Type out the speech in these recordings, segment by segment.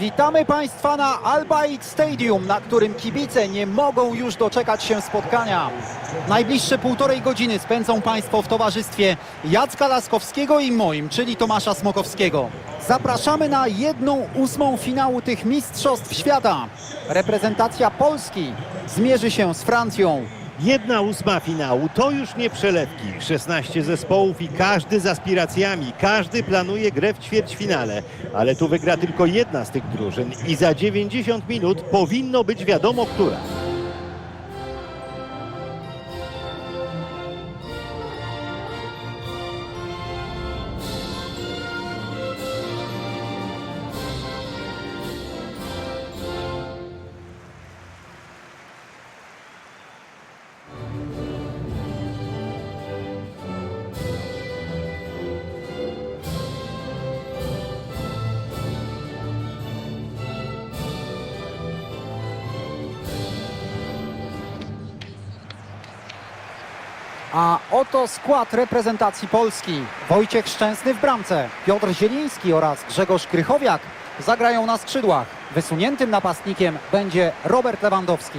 Witamy Państwa na Albaid Stadium, na którym kibice nie mogą już doczekać się spotkania. Najbliższe półtorej godziny spędzą Państwo w towarzystwie Jacka Laskowskiego i moim, czyli Tomasza Smokowskiego. Zapraszamy na jedną ósmą finału tych Mistrzostw Świata. Reprezentacja Polski zmierzy się z Francją. Jedna ósma finału to już nie przelewki. 16 zespołów i każdy z aspiracjami. Każdy planuje grę w ćwierćfinale. Ale tu wygra tylko jedna z tych drużyn i za 90 minut powinno być wiadomo, która. Oto skład reprezentacji Polski. Wojciech Szczęsny w bramce, Piotr Zieliński oraz Grzegorz Krychowiak zagrają na skrzydłach. Wysuniętym napastnikiem będzie Robert Lewandowski.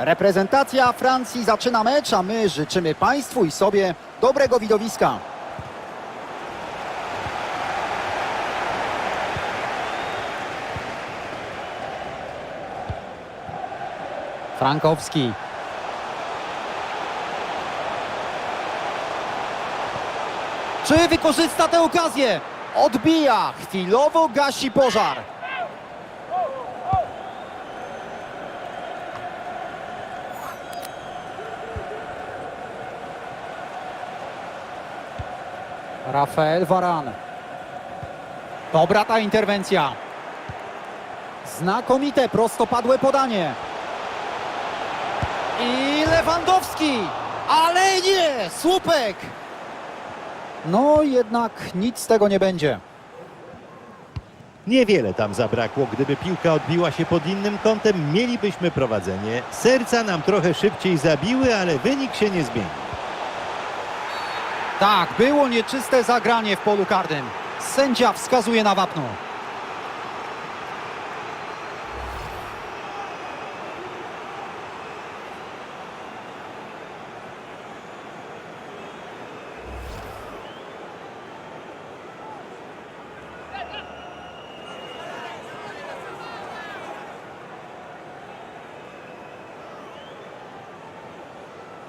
Reprezentacja Francji zaczyna mecz, a my życzymy Państwu i sobie dobrego widowiska. Frankowski. Czy wykorzysta tę okazję? Odbija, chwilowo gasi pożar. Rafael Varan. Dobra ta interwencja. Znakomite prostopadłe podanie. I Lewandowski. Ale nie! Słupek! No jednak nic z tego nie będzie. Niewiele tam zabrakło. Gdyby piłka odbiła się pod innym kątem, mielibyśmy prowadzenie. Serca nam trochę szybciej zabiły, ale wynik się nie zmienił. Tak, było nieczyste zagranie w polu karnym. Sędzia wskazuje na wapno.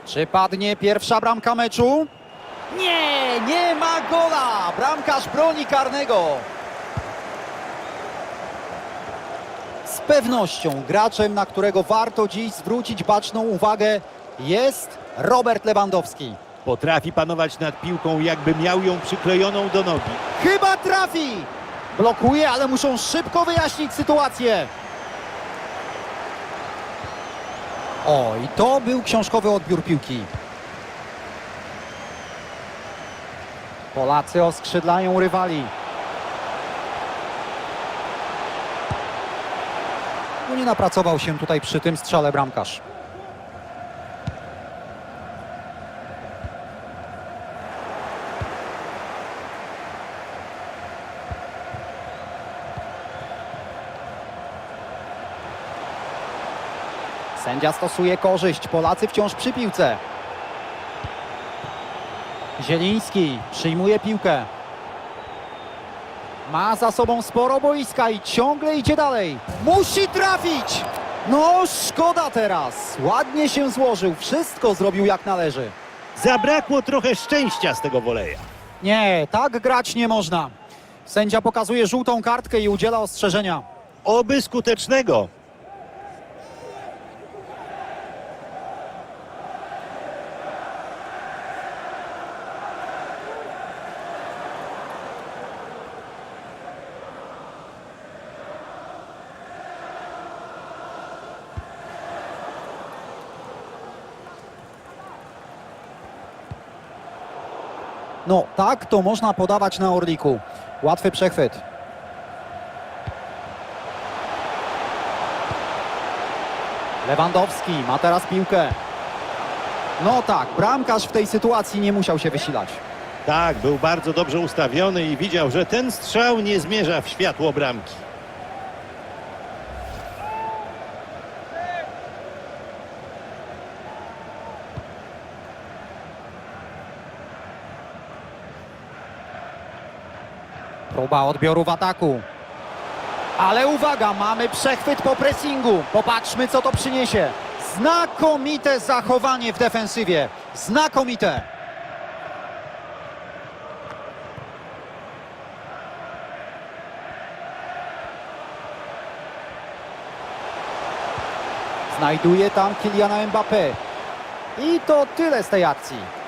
Czy padnie pierwsza bramka meczu? Nie, nie ma gola! Bramkarz broni karnego. Z pewnością graczem, na którego warto dziś zwrócić baczną uwagę jest Robert Lewandowski. Potrafi panować nad piłką, jakby miał ją przyklejoną do nogi. Chyba trafi! Blokuje, ale muszą szybko wyjaśnić sytuację. O, i to był książkowy odbiór piłki. Polacy oskrzydlają rywali. No nie napracował się tutaj przy tym strzale bramkarz. Sędzia stosuje korzyść. Polacy wciąż przy piłce. Zieliński przyjmuje piłkę. Ma za sobą sporo boiska i ciągle idzie dalej. Musi trafić! No, szkoda teraz. Ładnie się złożył, wszystko zrobił jak należy. Zabrakło trochę szczęścia z tego woleja. Nie, tak grać nie można. Sędzia pokazuje żółtą kartkę i udziela ostrzeżenia. Oby skutecznego. No, tak to można podawać na Orliku. Łatwy przechwyt. Lewandowski ma teraz piłkę. No tak, bramkarz w tej sytuacji nie musiał się wysilać. Tak, był bardzo dobrze ustawiony i widział, że ten strzał nie zmierza w światło bramki. Próba odbioru w ataku. Ale uwaga, mamy przechwyt po pressingu. Popatrzmy, co to przyniesie. Znakomite zachowanie w defensywie. Znakomite. Znajduje tam Kyliana Mbappé. I to tyle z tej akcji.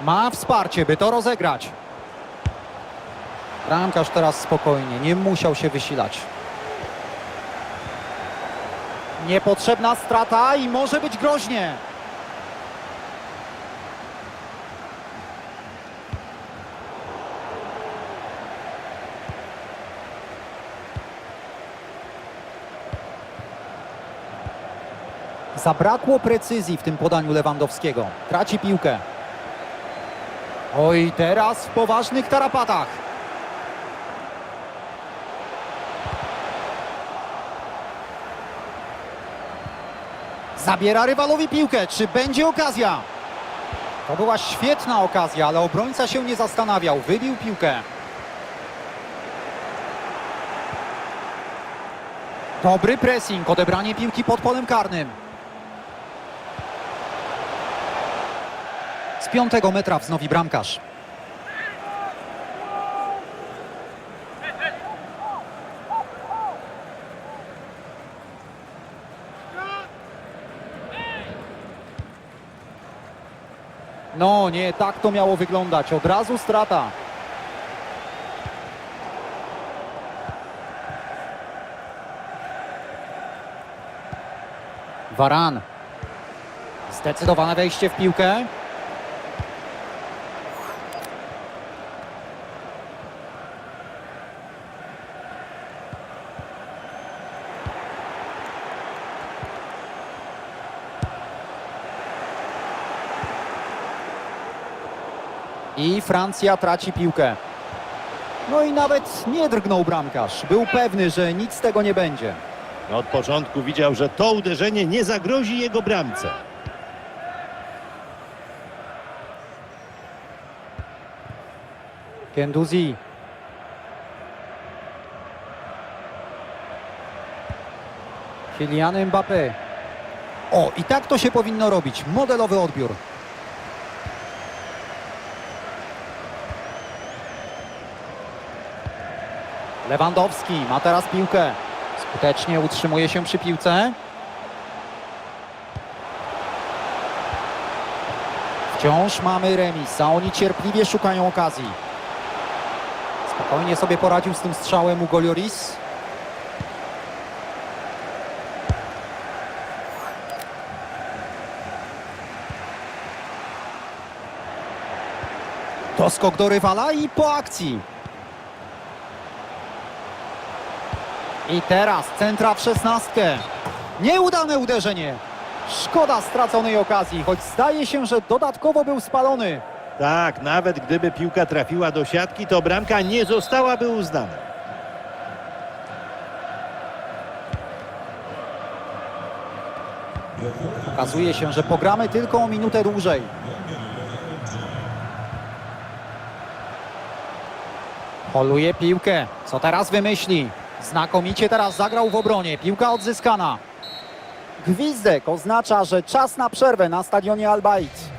Ma wsparcie, by to rozegrać. Bramkarz teraz spokojnie, nie musiał się wysilać. Niepotrzebna strata i może być groźnie. Zabrakło precyzji w tym podaniu Lewandowskiego. Traci piłkę. Oj, teraz w poważnych tarapatach. Zabiera rywalowi piłkę. Czy będzie okazja? To była świetna okazja, ale obrońca się nie zastanawiał. Wybił piłkę. Dobry pressing, odebranie piłki pod polem karnym. Piątego metra wznowi bramkarz. No nie, tak to miało wyglądać. Od razu strata. Waran. Zdecydowane wejście w piłkę. Francja traci piłkę. No i nawet nie drgnął bramkarz. Był pewny, że nic z tego nie będzie. Od początku widział, że to uderzenie nie zagrozi jego bramce. Kenduzi. Kylian Mbappé. O, i tak to się powinno robić. Modelowy odbiór. Lewandowski ma teraz piłkę. Skutecznie utrzymuje się przy piłce. Wciąż mamy remis, a oni cierpliwie szukają okazji. Spokojnie sobie poradził z tym strzałem Hugo Lloris. To skok do rywala i po akcji. I teraz centra w szesnastkę. Nieudane uderzenie. Szkoda straconej okazji, choć zdaje się, że dodatkowo był spalony. Tak, nawet gdyby piłka trafiła do siatki, to bramka nie zostałaby uznana. Okazuje się, że pogramy tylko o minutę dłużej. Holuje piłkę. Co teraz wymyśli? Znakomicie teraz zagrał w obronie. Piłka odzyskana. Gwizdek oznacza, że czas na przerwę na stadionie Albaid.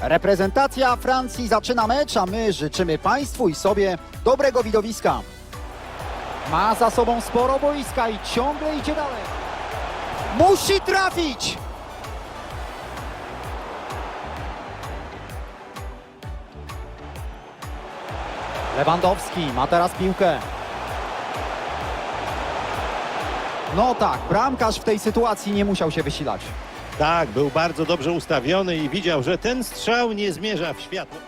Reprezentacja Francji zaczyna mecz, a my życzymy Państwu i sobie dobrego widowiska. Ma za sobą sporo boiska i ciągle idzie dalej. Musi trafić! Lewandowski ma teraz piłkę. No tak, bramkarz w tej sytuacji nie musiał się wysilać. Tak, był bardzo dobrze ustawiony i widział, że ten strzał nie zmierza w światło.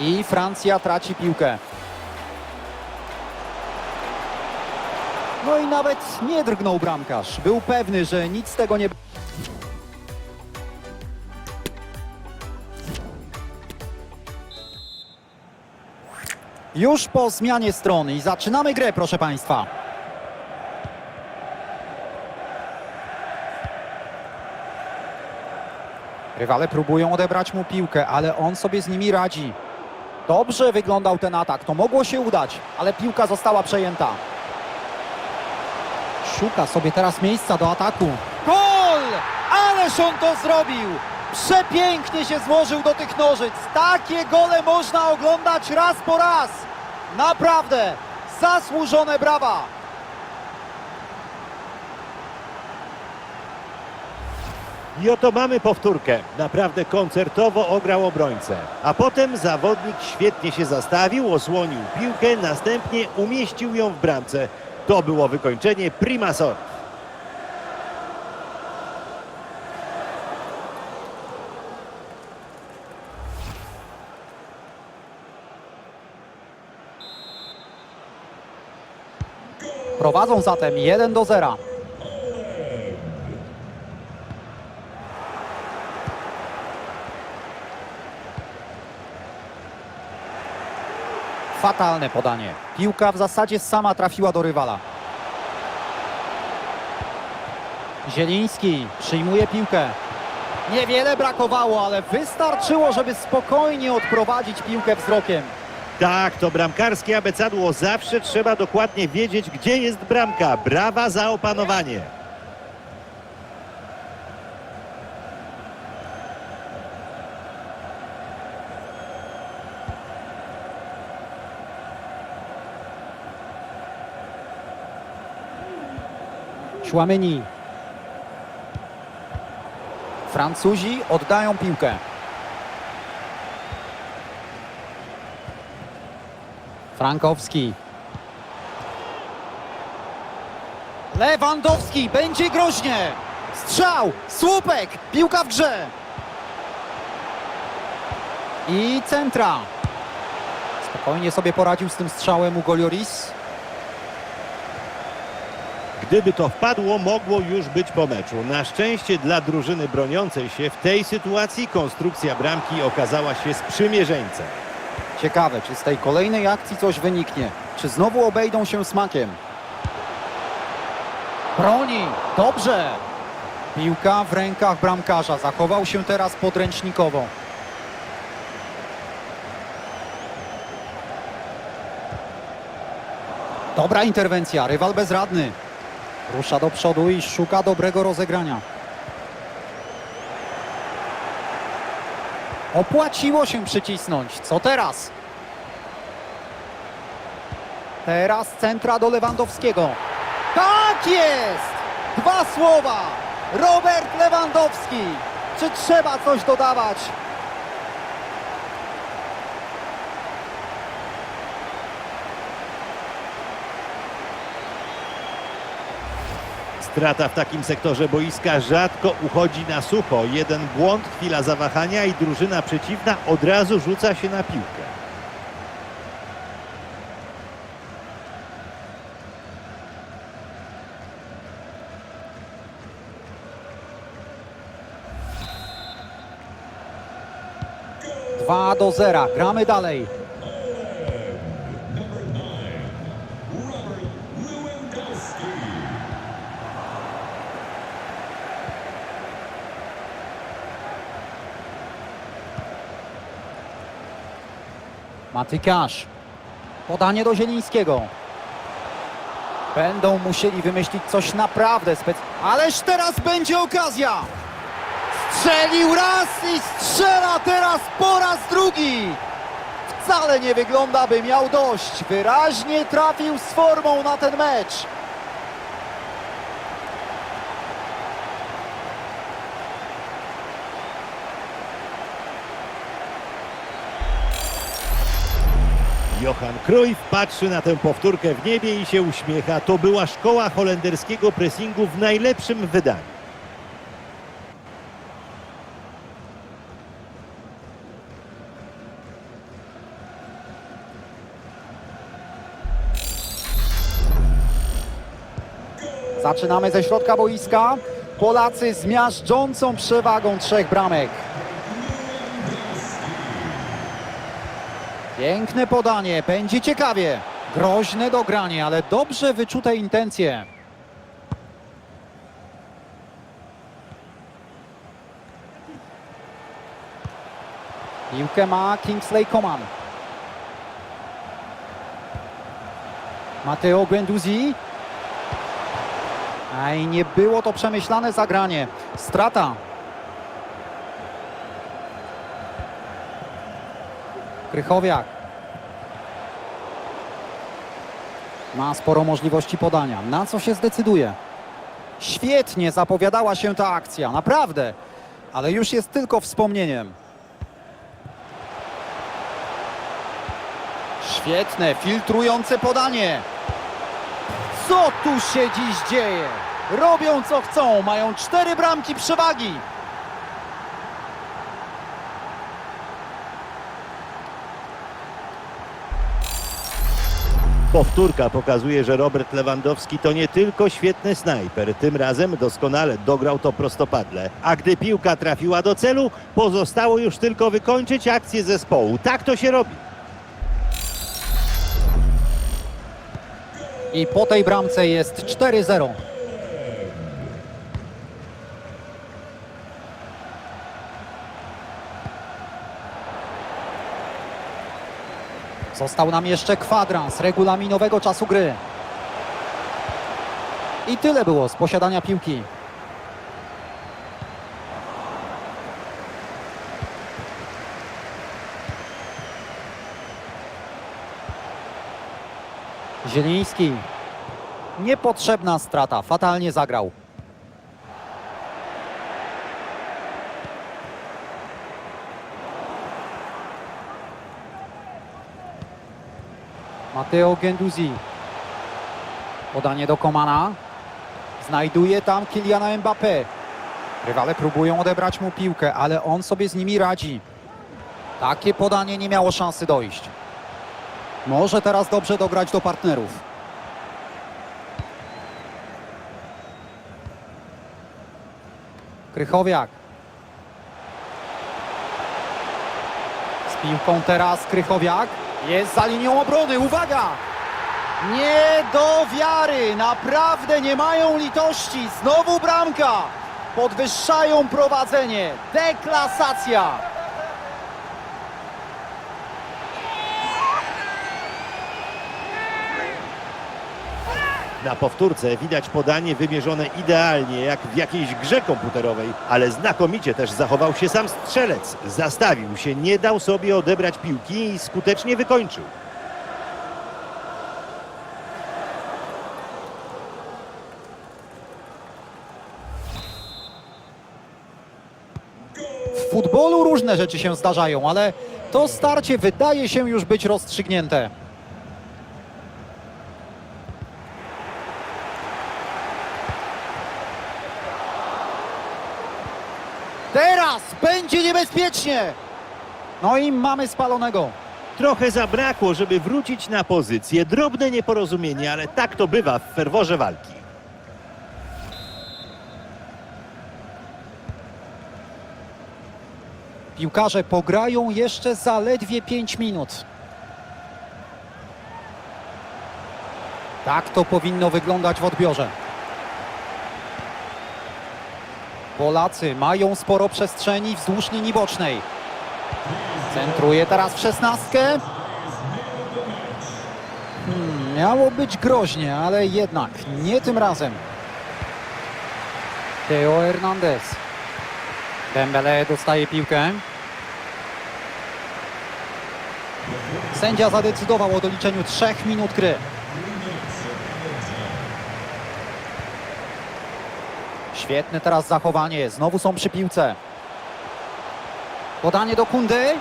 I Francja traci piłkę. No i nawet nie drgnął bramkarz. Był pewny, że nic z tego nie... Już po zmianie strony i zaczynamy grę, proszę Państwa. Rywale próbują odebrać mu piłkę, ale on sobie z nimi radzi. Dobrze wyglądał ten atak, to mogło się udać, ale piłka została przejęta. Szuka sobie teraz miejsca do ataku. Gol! Ależ on to zrobił! Przepięknie się złożył do tych nożyc. Takie gole można oglądać raz po raz. Naprawdę zasłużone brawa. I oto mamy powtórkę. Naprawdę koncertowo ograł obrońcę. A potem zawodnik świetnie się zastawił, osłonił piłkę, następnie umieścił ją w bramce. To było wykończenie prima sort. Prowadzą zatem 1 do 0. Fatalne podanie. Piłka w zasadzie sama trafiła do rywala. Zieliński przyjmuje piłkę. Niewiele brakowało, ale wystarczyło, żeby spokojnie odprowadzić piłkę wzrokiem. Tak, to bramkarskie abecadło. Zawsze trzeba dokładnie wiedzieć, gdzie jest bramka. Brawa za opanowanie. Chouameni. Francuzi oddają piłkę. Frankowski. Lewandowski, będzie groźnie. Strzał, słupek, piłka w grze. I centra. Spokojnie sobie poradził z tym strzałem Hugo Lloris. Gdyby to wpadło, mogło już być po meczu. Na szczęście dla drużyny broniącej się w tej sytuacji konstrukcja bramki okazała się sprzymierzeńcem. Ciekawe, czy z tej kolejnej akcji coś wyniknie. Czy znowu obejdą się smakiem? Broni! Dobrze! Piłka w rękach bramkarza. Zachował się teraz podręcznikowo. Dobra interwencja. Rywal bezradny. Rusza do przodu i szuka dobrego rozegrania. Opłaciło się przycisnąć. Co teraz? Teraz centra do Lewandowskiego. Tak jest! Dwa słowa! Robert Lewandowski! Czy trzeba coś dodawać? Strata w takim sektorze boiska rzadko uchodzi na sucho. Jeden błąd, chwila zawahania i drużyna przeciwna od razu rzuca się na piłkę. Dwa do zera. Gramy dalej. Matykasz. Podanie do Zielińskiego. Będą musieli wymyślić coś naprawdę specjalnego. Ależ teraz będzie okazja! Strzelił raz i strzela teraz po raz drugi! Wcale nie wygląda, by miał dość. Wyraźnie trafił z formą na ten mecz. Johan Cruyff patrzy na tę powtórkę w niebie i się uśmiecha. To była szkoła holenderskiego pressingu w najlepszym wydaniu. Zaczynamy ze środka boiska. Polacy z miażdżącą przewagą trzech bramek. Piękne podanie, będzie ciekawie. Groźne dogranie, ale dobrze wyczute intencje. Piłkę ma Kingsley Coman. Matteo Guendouzi. Aj, nie było to przemyślane zagranie. Strata. Krychowiak. Ma sporo możliwości podania. Na co się zdecyduje? Świetnie zapowiadała się ta akcja, naprawdę. Ale już jest tylko wspomnieniem. Świetne, filtrujące podanie. Co tu się dziś dzieje? Robią co chcą, mają cztery bramki przewagi. Powtórka pokazuje, że Robert Lewandowski to nie tylko świetny snajper. Tym razem doskonale dograł to prostopadle. A gdy piłka trafiła do celu, pozostało już tylko wykończyć akcję zespołu. Tak to się robi. I po tej bramce jest 4-0. Został nam jeszcze kwadrans regulaminowego czasu gry. I tyle było z posiadania piłki. Zieliński. Niepotrzebna strata, fatalnie zagrał. Matteo Genduzi. Podanie do Komana. Znajduje tam Kyliana Mbappé. Rywale próbują odebrać mu piłkę, ale on sobie z nimi radzi. Takie podanie nie miało szansy dojść. Może teraz dobrze dograć do partnerów. Krychowiak. Z piłką teraz Krychowiak. Jest za linią obrony. Uwaga! Nie do wiary. Naprawdę nie mają litości. Znowu bramka. Podwyższają prowadzenie. Deklasacja. Na powtórce widać podanie wymierzone idealnie, jak w jakiejś grze komputerowej, ale znakomicie też zachował się sam strzelec. Zastawił się, nie dał sobie odebrać piłki i skutecznie wykończył. W futbolu różne rzeczy się zdarzają, ale to starcie wydaje się już być rozstrzygnięte. Teraz będzie niebezpiecznie. No i mamy spalonego. Trochę zabrakło, żeby wrócić na pozycję. Drobne nieporozumienie, ale tak to bywa w ferworze walki. Piłkarze pograją jeszcze zaledwie 5 minut. Tak to powinno wyglądać w odbiorze. Polacy mają sporo przestrzeni wzdłuż linii bocznej. Centruje teraz w szesnastkę. Hmm, miało być groźnie, ale jednak nie tym razem. Teo Hernandez. Dembele dostaje piłkę. Sędzia zadecydował o doliczeniu 3 minut gry. Świetne teraz zachowanie. Znowu są przy piłce. Podanie do Kundy.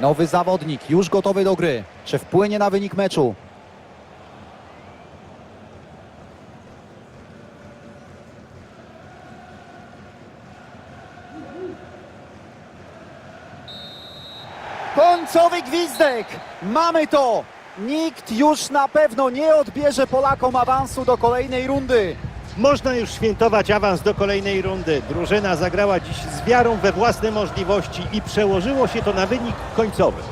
Nowy zawodnik, już gotowy do gry. Czy wpłynie na wynik meczu? Końcowy gwizdek! Mamy to! Nikt już na pewno nie odbierze Polakom awansu do kolejnej rundy. Można już świętować awans do kolejnej rundy. Drużyna zagrała dziś z wiarą we własne możliwości i przełożyło się to na wynik końcowy.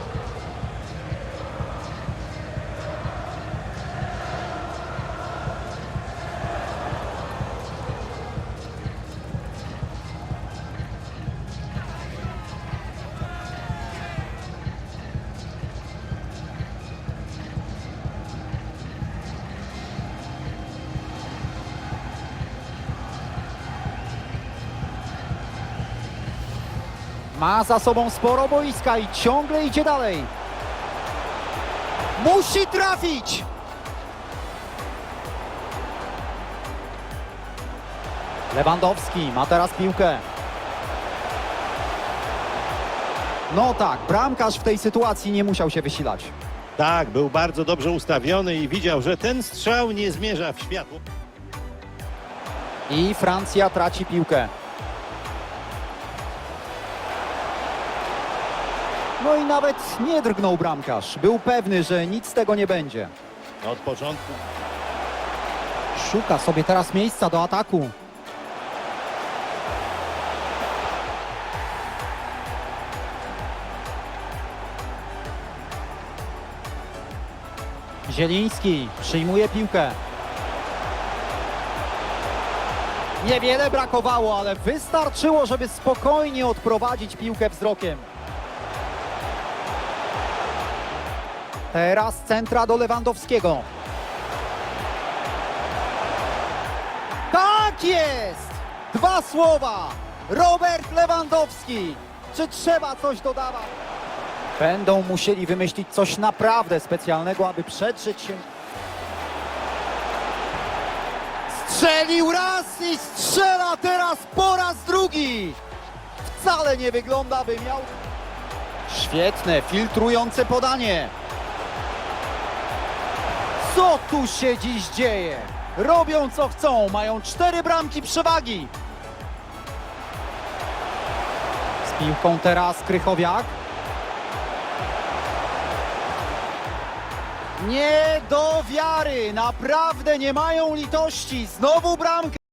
Ma za sobą sporo boiska i ciągle idzie dalej. Musi trafić! Lewandowski ma teraz piłkę. No tak, bramkarz w tej sytuacji nie musiał się wysilać. Tak, był bardzo dobrze ustawiony i widział, że ten strzał nie zmierza w światło. I Francja traci piłkę. No i nawet nie drgnął bramkarz. Był pewny, że nic z tego nie będzie. Od początku Szuka sobie teraz miejsca do ataku. Zieliński przyjmuje piłkę. Niewiele brakowało, ale wystarczyło, żeby spokojnie odprowadzić piłkę wzrokiem. Teraz centra do Lewandowskiego. Tak jest! Dwa słowa! Robert Lewandowski! Czy trzeba coś dodawać? Będą musieli wymyślić coś naprawdę specjalnego, aby przedrzeć się. Strzelił raz i strzela teraz po raz drugi! Wcale nie wygląda, by miał... Świetne, filtrujące podanie. Co tu się dziś dzieje? Robią co chcą, mają cztery bramki przewagi. Z piłką teraz Krychowiak. Nie do wiary, naprawdę nie mają litości. Znowu bramkę.